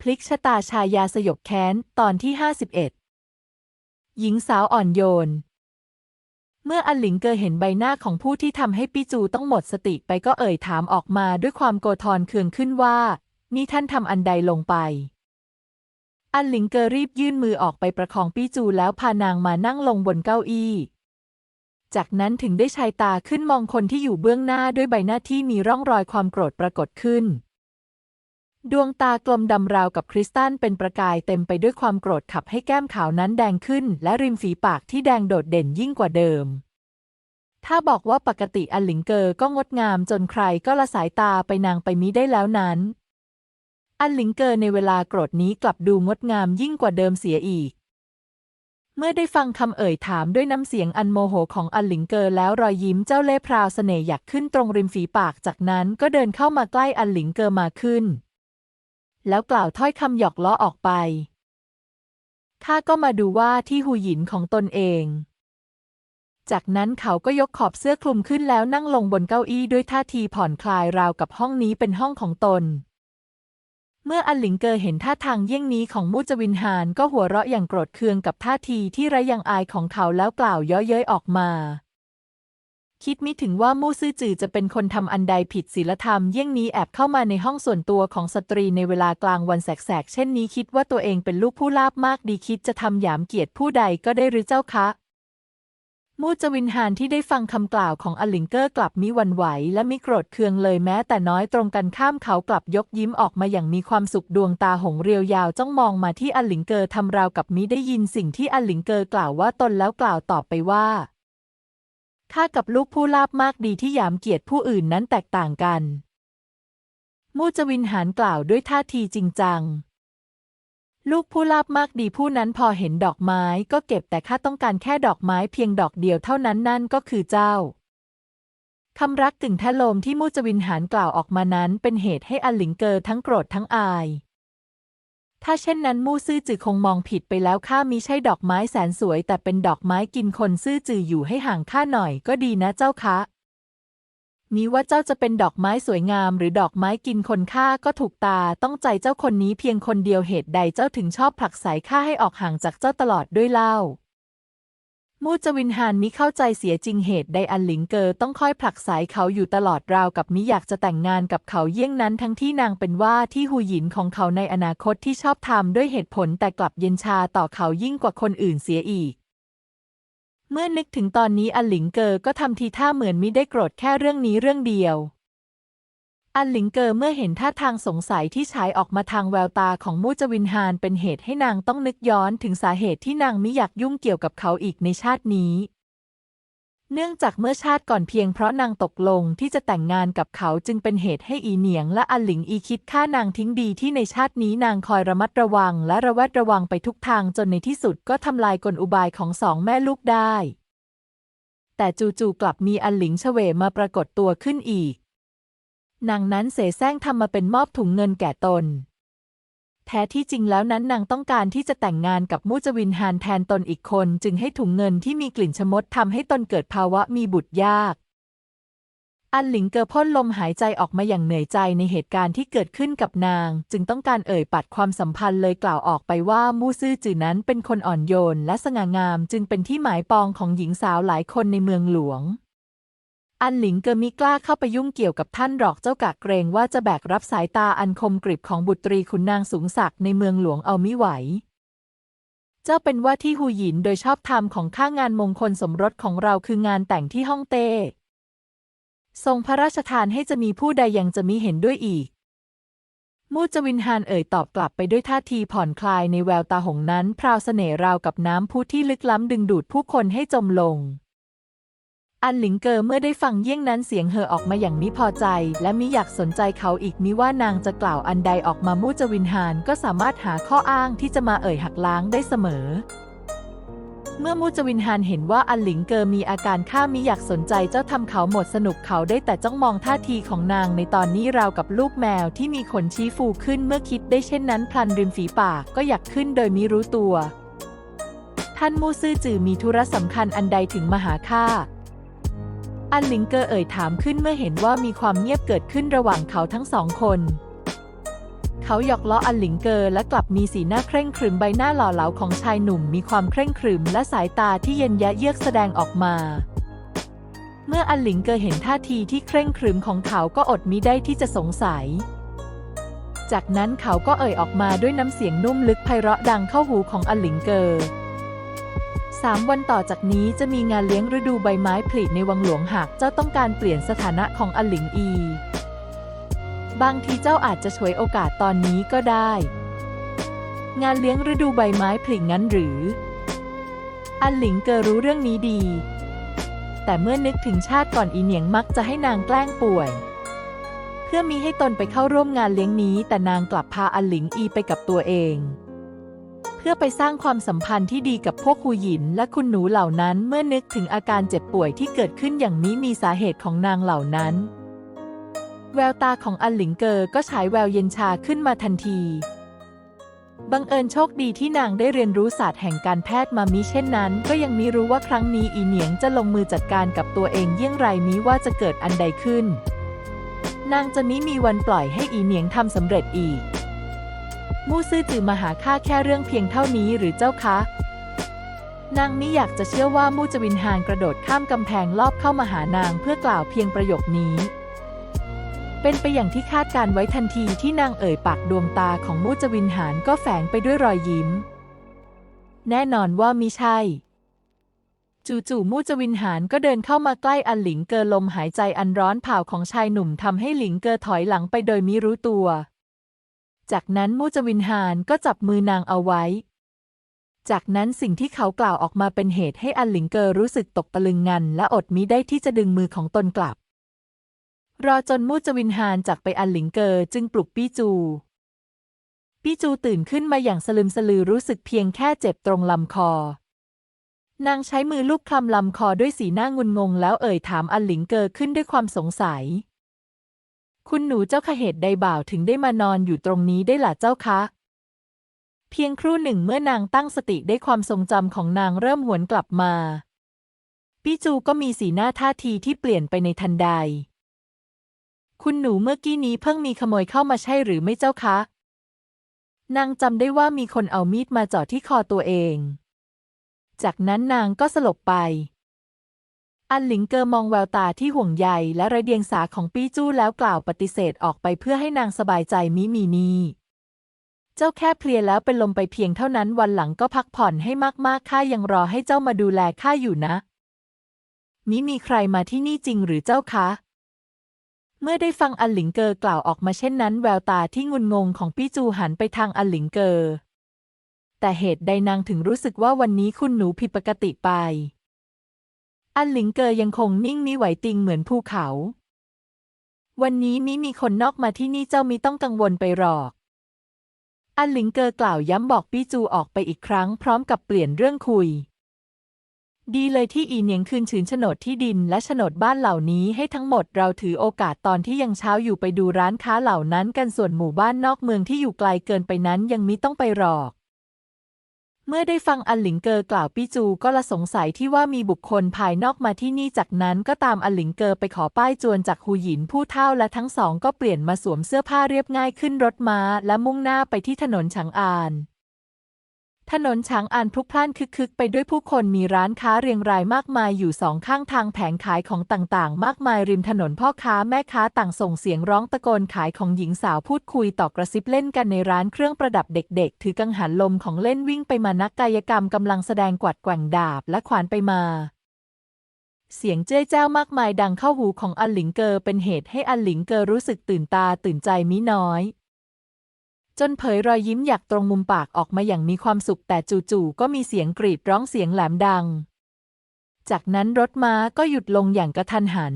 พลิกชะตาชายาสยบแค้น ตอนที่ 51 หญิงสาวอ่อนโยน เมื่ออันหลิงเกอเห็นใบหน้าของผู้ที่ทำให้ปี้จูต้องหมดสติไปก็เอ่ยถามออกมาด้วยความโกรธทอนเคืองขึ้นว่า นี่ท่านทำอันใดลงไป อันหลิงเกอรีบยื่นมือออกไปประคองปี้จูแล้วพานางมานั่งลงบนเก้าอี้ จากนั้นถึงได้ชายตาขึ้นมองคนที่อยู่เบื้องหน้าด้วยใบหน้าที่มีร่องรอยความโกรธปรากฏขึ้น ดวงตากลมดำราวกับคริสตัลเป็นประกายเต็มไปด้วยความโกรธขับให้แก้มขาวนั้นแดงขึ้น และริมฝีปากที่แดงโดดเด่นยิ่งกว่าเดิม ถ้าบอกว่าปกติอันหลิงเกอก็งดงามจนใครก็ละสายตาไปนางไปมิได้แล้วนั้น อันหลิงเกอในเวลาโกรธนี้กลับดูงดงามยิ่งกว่าเดิมเสียอีก เมื่อได้ฟังคำเอ่ยถามด้วยน้ำเสียงอันโมโหของอันหลิงเกอแล้วรอยยิ้มเจ้าเล่ห์พราวเสน่ห์หยักขึ้นตรงริมฝีปากจากนั้นก็เดินเข้ามาใกล้อันหลิงเกอมาขึ้น แล้วกล่าวถ้อยคำหยอกล้อออกไปข้าก็มาดูว่าที่หูหยินของตนเอง จากนั้นเขาก็ยกขอบเสื้อคลุมขึ้นแล้วนั่งลงบนเก้าอี้ด้วยท่าทีผ่อนคลายราวกับห้องนี้เป็นห้องของตน เมื่ออันหลิงเกอเห็นท่าทางเยี่ยงนี้ของมูจวินหานก็หัวเราะอย่างโกรธเคืองกับท่าทีที่ไรยังอายของเขาแล้วกล่าวเย้อเย้ยออกมา คิดมิถึงว่ามู่ซื่อจือจะเป็นคนทำอันใดผิดศีลธรรมเยี่ยงนี้แอบเข้ามาในห้องส่วนตัวของสตรีในเวลากลางวันแสกๆ เช่นนี้คิดว่าตัวเองเป็นลูกผู้ลาบมากดีคิดจะทำหยามเกียรติผู้ใดก็ได้หรือเจ้าคะมูจวินหานที่ได้ฟังคำกล่าวของอลิงเกอร์กลับมิวันไหว และมิโกรธเคืองเลยแม้แต่น้อยตรงกันข้ามเขากลับยกยิ้มออกมาอย่างมีความสุขดวงตาหงเรียวยาวจ้องมองมาที่อลิงเกอร์ทำราวกับมิได้ยินสิ่งที่อลิงเกอร์กล่าวว่าตนแล้วกล่าวตอบไปว่า ข้ากับลูกผู้ลาบมากดีที่หยามเกียรติผู้อื่นนั้นแตกต่างกัน มูจวินหานกล่าวด้วยท่าทีจริงจัง ลูกผู้ลาบมากดีผู้นั้นพอเห็นดอกไม้ก็เก็บแต่ข้าต้องการแค่ดอกไม้เพียงดอกเดียวเท่านั้นนั่นก็คือเจ้าคำรักกึ่งแทะโลมที่มูจวินหานกล่าวออกมานั้นเป็นเหตุให้อันหลิงเกอทั้งโกรธทั้งอาย ถ้าเช่นนั้นมู่ซื่อจือคงมองผิดไปแล้วข้ามิใช่ดอกไม้แสนสวย แต่เป็นดอกไม้กินคนซื่อจืออยู่ให้ห่างข้าหน่อยก็ดีนะเจ้าคะมีว่าเจ้าจะเป็นดอกไม้สวยงามหรือดอกไม้กินคนข้าก็ถูกตาต้องใจเจ้าคนนี้เพียงคนเดียวเหตุใดเจ้าถึงชอบผลักไสข้าให้ออกห่างจากเจ้าตลอดด้วยเล่า มูจวินหานมิเข้าใจเสียจริงเหตุใดอันหลิงเกอต้องคอยผลักไสเขาอยู่ตลอดราวกับมิอยากจะแต่งงานกับเขาเยี่ยงนั้นทั้งที่นางเป็นว่าที่หูหยินของเขาในอนาคตที่ชอบทำด้วยเหตุผลแต่กลับเย็นชาต่อเขายิ่งกว่าคนอื่นเสียอีก เมื่อนึกถึงตอนนี้อันหลิงเกอก็ทำทีท่าเหมือนมิได้โกรธแค่เรื่องนี้เรื่องเดียว อันหลิงเกอเมื่อเห็นท่าทางสงสัยที่ฉายออกมาทางแววตาของมูจวินฮานเป็นเหตุให้นางต้องนึกย้อนถึงสาเหตุที่นางไม่อยากยุ่งเกี่ยวกับเขาอีกในชาตินี้ เนื่องจากเมื่อชาติก่อนเพียงเพราะนางตกลงที่จะแต่งงานกับเขาจึงเป็นเหตุให้อีเหนียงและอันหลิงอีคิดฆ่านางทิ้งดีที่ในชาตินี้นางคอยระมัดระวังและระแวดระวังไปทุกทางจนในที่สุดก็ทำลายกลอุบายของสองแม่ลูกได้ แต่จู่ๆกลับมีอันหลิงเฉวมาปรากฏตัวขึ้นอีก นางนั้นเสแสร้งทำมาเป็นมอบถุงเงินแก่ตน แท้ที่จริงแล้วนั้นนางต้องการที่จะแต่งงานกับมูจวินฮานแทนตนอีกคน จึงให้ถุงเงินที่มีกลิ่นชมดทำให้ตนเกิดภาวะมีบุตรยาก อันหลิงเกอพ่นลมหายใจออกมาอย่างเหนื่อยใจในเหตุการณ์ที่เกิดขึ้นกับนาง จึงต้องการเอ่ยปัดความสัมพันธ์เลยกล่าวออกไปว่ามูซื่อจือนั้นเป็นคนอ่อนโยนและสง่างาม จึงเป็นที่หมายปองของหญิงสาวหลายคนในเมืองหลวง อันหลิงเกอมิกล้าเข้าไปยุ่งเกี่ยวกับท่านหรอกเจ้ากะเกรงว่าจะแบกรับสายตาอันคมกริบของบุตรีขุนนางสูงศักดิ์ในเมืองหลวงเอาไม่ไหว เจ้าเป็นว่าที่หูหยินโดยชอบธรรมของข้างานมงคลสมรสของเราคืองานแต่งที่ฮ่องเต้ ทรงพระราชทานให้จะมีผู้ใดยังจะมิเห็นด้วยอีก มูจวินฮานเอ่ยตอบกลับไปด้วยท่าทีผ่อนคลายในแววตาหงนั้น พราวเสน่ห์ราวกับน้ำพุที่ลึกล้ำดึงดูดผู้คนให้จมลง อันหลิงเกอเมื่อได้ฟังเยี่ยงนั้นเสียงเฮอออกมาอย่างมิพอใจ และมิอยากสนใจเขาอีกมิว่านางจะกล่าวอันใดออกมามูจวินฮานก็สามารถหาข้ออ้างที่จะมาเอ่ยหักล้างได้เสมอ เมื่อมูจวินฮานเห็นว่าอันหลิงเกอมีอาการข้ามิอยากสนใจเจ้าทำเขาหมดสนุกเขาได้แต่จ้องมองท่าทีของนางในตอนนี้ราวกับลูกแมวที่มีขนชี้ฟูขึ้นเมื่อคิดได้เช่นนั้นพลันริมฝีปากก็อยากขึ้นโดยมิรู้ตัว ท่านมูซื่อจือมีธุระสำคัญอันใดถึงมาหาข้า อันลิงเกอร์เอ่ยถามขึ้นเมื่อเห็นว่ามีความเงียบเกิดขึ้นระหว่างเขาทั้งสองคน เขาหยอกล้ออันลิงเกอร์และกลับมีสีหน้าเคร่งครึมใบหน้าหล่อเหลาของชายหนุ่มมีความเคร่งครึมและสายตาที่เย็นยะเยือกแสดงออกมา เมื่ออันลิงเกอร์เห็นท่าทีที่เคร่งครึมของเขาก็อดมิได้ที่จะสงสัย จากนั้นเขาก็เอ่ยออกมาด้วยน้ำเสียงนุ่มลึกไพเราะดังเข้าหูของอันลิงเกอร์ 3 วันต่อจากนี้จะมีงานเลี้ยงฤดูใบไม้ผลิในวังหลวงหากเจ้าต้องการเปลี่ยนสถานะของอลิงอี บางทีเจ้าอาจจะฉวยโอกาสตอนนี้ก็ได้ งานเลี้ยงฤดูใบไม้ผลิงั้นหรือ อันหลิงเกอรู้เรื่องนี้ดี แต่เมื่อนึกถึงชาติก่อนอีเหนียงมักจะให้นางแกล้งป่วย เพื่อมีให้ตนไปเข้าร่วมงานเลี้ยงนี้ แต่นางกลับพาอันหลิงอีไปกับตัวเอง เพื่อไปสร้างความสัมพันธ์ที่ดีกับพวกคูหยินและคุณหนูเหล่านั้นเมื่อนึกถึงอาการเจ็บป่วยที่เกิดขึ้นอย่างนี้มีสาเหตุของนางเหล่านั้น แววตาของอันหลิงเกอก็ฉายแววเย็นชาขึ้นมาทันที บังเอิญโชคดีที่นางได้เรียนรู้ศาสตร์แห่งการแพทย์มามิเช่นนั้น ก็ยังมิรู้ว่าครั้งนี้อีเหนียงจะลงมือจัดการกับตัวเองเยี่ยงไรมิว่าจะเกิดอันใดขึ้น นางจะมิมีวันปล่อยให้อีเหนียงทำสำเร็จอีก มู่ซื่อจือมาหาข้าแค่เรื่องเพียงเท่านี้หรือเจ้าคะ นางมิอยากจะเชื่อว่ามู่จวินหานกระโดดข้ามกำแพงลอบเข้ามาหานางเพื่อกล่าวเพียงประโยคนี้ เป็นไปอย่างที่คาดการไว้ทันทีที่นางเอ่ยปากดวงตาของมู่จวินหานก็แฝงไปด้วยรอยยิ้ม แน่นอนว่ามิใช่จู่ๆมู่จวินหานก็เดินเข้ามาใกล้อันหลิงเกอลมหายใจอันร้อนเผาของชายหนุ่มทำให้หลิงเกอถอยหลังไปโดยมิรู้ตัว จากนั้นมูจวินหานก็จับมือนางเอาไว้ จากนั้นสิ่งที่เขากล่าวออกมาเป็นเหตุให้อันหลิงเกอรู้สึกตกตะลึงงัน และอดมิได้ที่จะดึงมือของตนกลับ รอจนมูจวินหานจากไปอันหลิงเกอจึงปลุกปี้จูปี้จูตื่นขึ้นมาอย่างสลึมสลือรู้สึกเพียงแค่เจ็บตรงลำคอ นางใช้มือลูบคลำลำคอด้วยสีหน้างุนงง แล้วเอ่ยถามอันหลิงเกอขึ้นด้วยความสงสัย คุณหนูเจ้าคะเหตุใดบ่าวถึงได้มานอนอยู่ตรงนี้ได้ล่ะเจ้าคะ เพียงครู่หนึ่งเมื่อนางตั้งสติได้ความทรงจำของนางเริ่มหวนกลับมาปี้จูก็มีสีหน้าท่าทีที่เปลี่ยนไปในทันใด คุณหนูเมื่อกี้นี้เพิ่งมีขโมยเข้ามาใช่หรือไม่เจ้าคะ นางจำได้ว่ามีคนเอามีดมาจ่อที่คอตัวเอง จากนั้นนางก็สลบไป อันหลิงเกอมองแววตาที่ห่วงใยและระเดียงสาของปี้จู้แล้วกล่าวปฏิเสธออกไปเพื่อให้นางสบายใจมิมีนีเจ้าแค่เพลียแล้วเป็นลมไปเพียงเท่านั้นวันหลังก็พักผ่อนให้มากๆข้ายังรอให้เจ้ามาดูแลข้าอยู่นะ มิมีใครมาที่นี่จริงหรือเจ้าคะ เมื่อได้ฟังอันหลิงเกอกล่าวออกมาเช่นนั้น แววตาที่งุนงงของปี้จูหันไปทางอันหลิงเกอแต่เหตุใดนางถึงรู้สึกว่าวันนี้คุณหนูผิดปกติไป อันหลิงเกอยังคงนิ่งมิไหวติงเหมือนภูเขา วันนี้มิมีคนนอกมาที่นี่เจ้ามิต้องกังวลไปหรอก อันหลิงเกอกล่าวย้ำบอกปี้จูออกไปอีกครั้งพร้อมกับเปลี่ยนเรื่องคุย ดีเลยที่อีเนียงคืนชืนโฉนดที่ดินและโฉนดบ้านเหล่านี้ให้ทั้งหมดเราถือโอกาสตอนที่ยังเช้าอยู่ไปดูร้านค้าเหล่านั้นกันส่วนหมู่บ้านนอกเมืองที่อยู่ไกลเกินไปนั้นยังมิต้องไปหรอก เมื่อได้ฟังอันหลิงเกอกล่าวปี้จูก็ละสงสัยที่ว่ามีบุคคลภายนอกมาที่นี่จากนั้นก็ตามอันหลิงเกอไปขอป้ายจวนจากฮูหยินผู้เท่าและทั้งสองก็เปลี่ยนมาสวมเสื้อผ้าเรียบง่ายขึ้นรถม้าและมุ่งหน้าไปที่ถนนฉางอาน ถนนช้างอานพลุกพล่านคึกคึกไปด้วยผู้คนมีร้านค้าเรียงรายมากมายอยู่สองข้างทางแผงขายของต่างๆ มากมายริมถนนพ่อค้าแม่ค้าต่างส่งเสียงร้องตะโกนขายของหญิงสาวพูดคุยต่อกระซิบเล่นกันในร้านเครื่องประดับเด็ก ๆ ถือกังหันลมของเล่นวิ่งไปมานักกายกรรมกำลังแสดงกวัดแกว่งดาบและขวานไปมาเสียงเจ้ยเจ้ามากมายดังเข้าหูของอันหลิงเกอเป็นเหตุให้อันหลิงเกอรู้สึกตื่นตาตื่นใจมิน้อย จนเผยรอยยิ้มอยากตรงมุมปากออกมาอย่างมีความสุขแต่จู่ๆก็มีเสียงกรีดร้องเสียงแหลมดัง จากนั้นรถม้าก็หยุดลงอย่างกระทันหัน